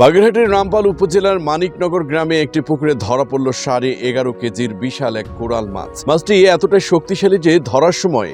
বাগেরহাটের রামপাল উপজেলার মানিকনগর গ্রামে একটি পুকুরে ধরা পড়ল সাড়ে এগারো কেজির বিশাল এক কোরাল মাছ। মাছটি এতটাই শক্তিশালী যে ধরার সময়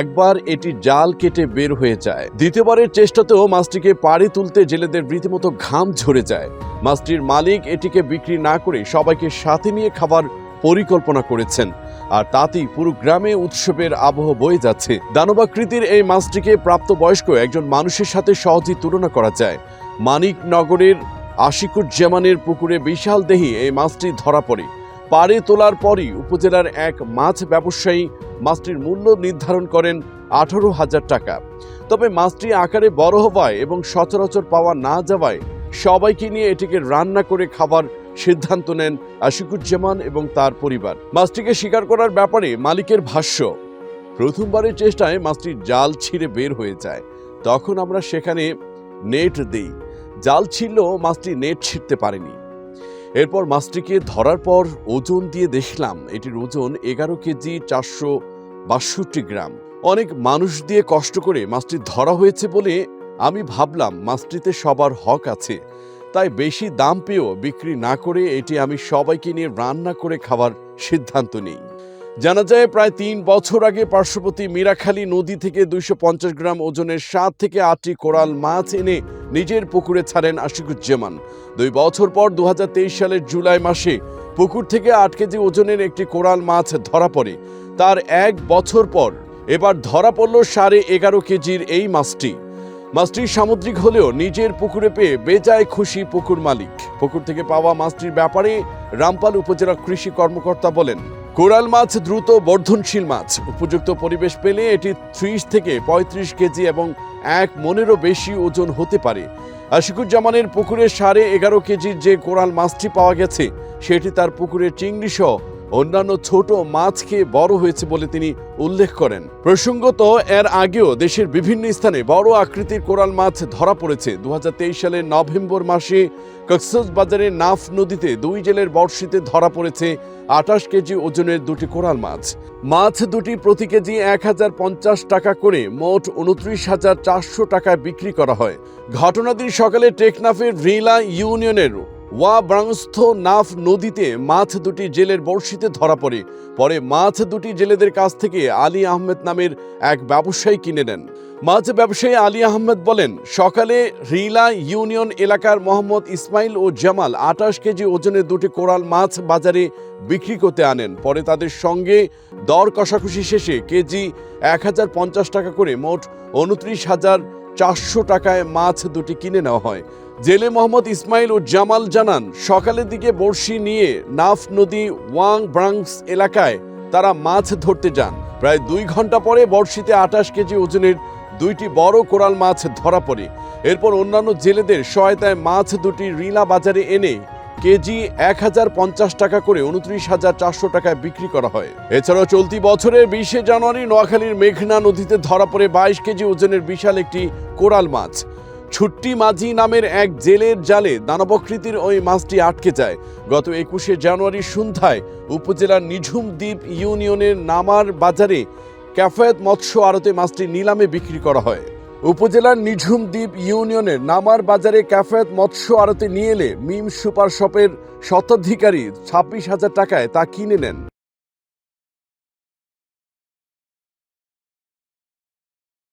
একবার এটি জাল কেটে বের হয়ে যায়। দ্বিতীয়বারের চেষ্টাতেও মাছটিকে পাড়ে তুলতে জেলেদের রীতিমতো ঘাম ঝরে যায়। মাছটির মালিক এটিকে বিক্রি না করে সবাইকে সাথে নিয়ে খাবার পরিকল্পনা করেছেন। আর তাতেই পুরো গ্রামে উৎসবের আবহ বয়ে যাচ্ছে। দানবাকৃতির এই মাছটিকে প্রাপ্তবয়স্ক একজন মানুষের সাথে সহজেই তুলনা করা যায়। মানিকনগরের আশিকুজ্জামানের পুকুরে বিশাল দেহি এই মাছটি ধরা পড়ে। পাড়ে তোলার পরই উপজেলার এক মাছ ব্যবসায়ী মাছটির মূল্য নির্ধারণ করেন আঠারো হাজার টাকা। তবে মাছটি আকারে বড় হওয়ায় এবং সচরাচর পাওয়া না যাওয়ায় সবাইকে নিয়ে এটিকে রান্না করে খাবার সিদ্ধান্ত নেন আশিকুজ্জামান এবং তার পরিবার। মাছটিকে শিকার করার ব্যাপারে মালিকের ভাষ্য, প্রথমবারের চেষ্টায় মাছটি জাল ছিঁড়ে বের হয়ে যায়। তখন আমরা সেখানে নেট দেই। জাল ছিঁড়লেও মাছটি নেট ছিঁড়তে পারেনি। এরপর মাছটিকে ধরার পর ওজন দিয়ে দেখলাম এটির ওজন এগারো কেজি চারশো বাষট্টি গ্রাম। অনেক মানুষ দিয়ে কষ্ট করে মাছটি ধরা হয়েছে বলে আমি ভাবলাম মাছটিতে সবার হক আছে। তাই বেশি দাম পেয়েও বিক্রি না করে এটি আমি সবাইকে নিয়ে রান্না করে খাওয়ার সিদ্ধান্ত নিই। জানা যায়, প্রায় তিন বছর আগে পার্শ্ববর্তী মিরাখালী নদী থেকে দুইশো পঞ্চাশ গ্রাম ওজনের সাত থেকে আটটি কোরাল মাছ এনে নিজের পুকুরে ছাড়েন আশিকুজ্জামান। দুই বছর পর দু হাজার তেইশ সালের জুলাই মাসে পুকুর থেকে আট কেজি ওজনের একটি কোরাল মাছ ধরা পড়ে। তার এক বছর পর এবার ধরা পড়ল সাড়ে এগারো কেজির এই মাছটি। মাছটি সামুদ্রিক হলেও নিজের পুকুরে পেয়ে বেজায় খুশি পুকুর মালিক। পুকুর থেকে পাওয়া মাছটির ব্যাপারে রামপাল উপজেলা কৃষি কর্মকর্তা বলেন কোরাল মাছ দ্রুত বর্ধনশীল মাছ। উপযুক্ত পরিবেশ পেলে এটি ত্রিশ থেকে পঁয়ত্রিশ কেজি এবং এক মনেরও বেশি ওজন হতে পারে। আশিকুজ্জামানের পুকুরে সাড়ে এগারো কেজির যে কোরাল মাছটি পাওয়া গেছে, সেটি তার পুকুরে চিংড়ি সহ অন্যান্য ছোট মাছ খেয়ে বড় হয়েছে বলে তিনি উল্লেখ করেন। প্রসঙ্গত, এর আগেও দেশের বিভিন্ন স্থানে বড় আকৃতির কোরাল মাছ ধরা পড়েছে। দু সালের নভেম্বর মাসে কক্সবাজারের নাফ নদীতে দুই জেলের বর্ষিতে ধরা পড়েছে আঠাশ কেজি ওজনের দুটি কোরাল মাছ। মাছ দুটি প্রতি কেজি এক হাজার পঞ্চাশ টাকা করে, মোট উনত্রিশ হাজার চারশো টাকায় বিক্রি করা হয়। ঘটনাদিন সকালে টেকনাফের ভ্রিলা ইউনিয়নের ওয়া ব্রাংস্থ নাফ নদীতে মাছ দুটি জেলের বড়শিতে ধরা পড়ে। পরে মাছ দুটি জেলেদের কাছ থেকে আলী আহমেদ নামের এক ব্যবসায়ী কিনে নেন। মাছ ব্যবসায়ী আলী আহমেদ বলেন, সকালে রিলা ইউনিয়ন এলাকার মোহাম্মদ ইসমাইল ও জামাল আঠাশ কেজি ওজনের দুটি কোরাল মাছ বাজারে বিক্রি করতে আনেন। পরে তাদের সঙ্গে দর কষাকষি শেষে কেজি এক হাজার পঞ্চাশ টাকা করে মোট উনত্রিশ হাজার চারশো টাকায় মাছ দুটি কিনে নেওয়া হয়। জেলে মোহাম্মদ ইসমাইল ও জামাল জানান, সকালের দিকে বড়শি নিয়ে নাফ নদী ওয়াং ব্রাংস এলাকায় তারা মাছ ধরতে যান। প্রায় দুই ঘণ্টা পরে বড়শিতে আঠাশ কেজি ওজনের দুইটি বড় কোরাল মাছ ধরা পড়ে। এরপর অন্যান্য জেলেদের সহায়তায় মাছ দুটি রিলা বাজারে এনে কেজি এক হাজার পঞ্চাশ টাকা করে উনত্রিশ হাজার চারশো টাকায় বিক্রি করা হয়। এছাড়াও চলতি বছরের বিশে জানুয়ারি নোয়াখালীর মেঘনা নদীতে ধরা পড়ে বাইশ কেজি ওজনের বিশাল একটি কোরাল মাছ। ছুট্টি মাঝি নামের এক জেলের জালে দানবকৃতির ওই মাছটি আটকে যায়। গত একুশে জানুয়ারি সন্ধ্যায় উপজেলার নিঝুম দ্বীপ ইউনিয়নের নামার বাজারে ক্যাফায়েত মৎস্য আড়তে মাছটি নিলামে বিক্রি করা হয়। উপজেলার নিঝুম দ্বীপ ইউনিয়নের নামার বাজারে ক্যাফায়েত মৎস্য আড়তে নিয়ে এলে মিম সুপার শপের শতাধিকারী ছাব্বিশ হাজার টাকায় তা কিনে নেন।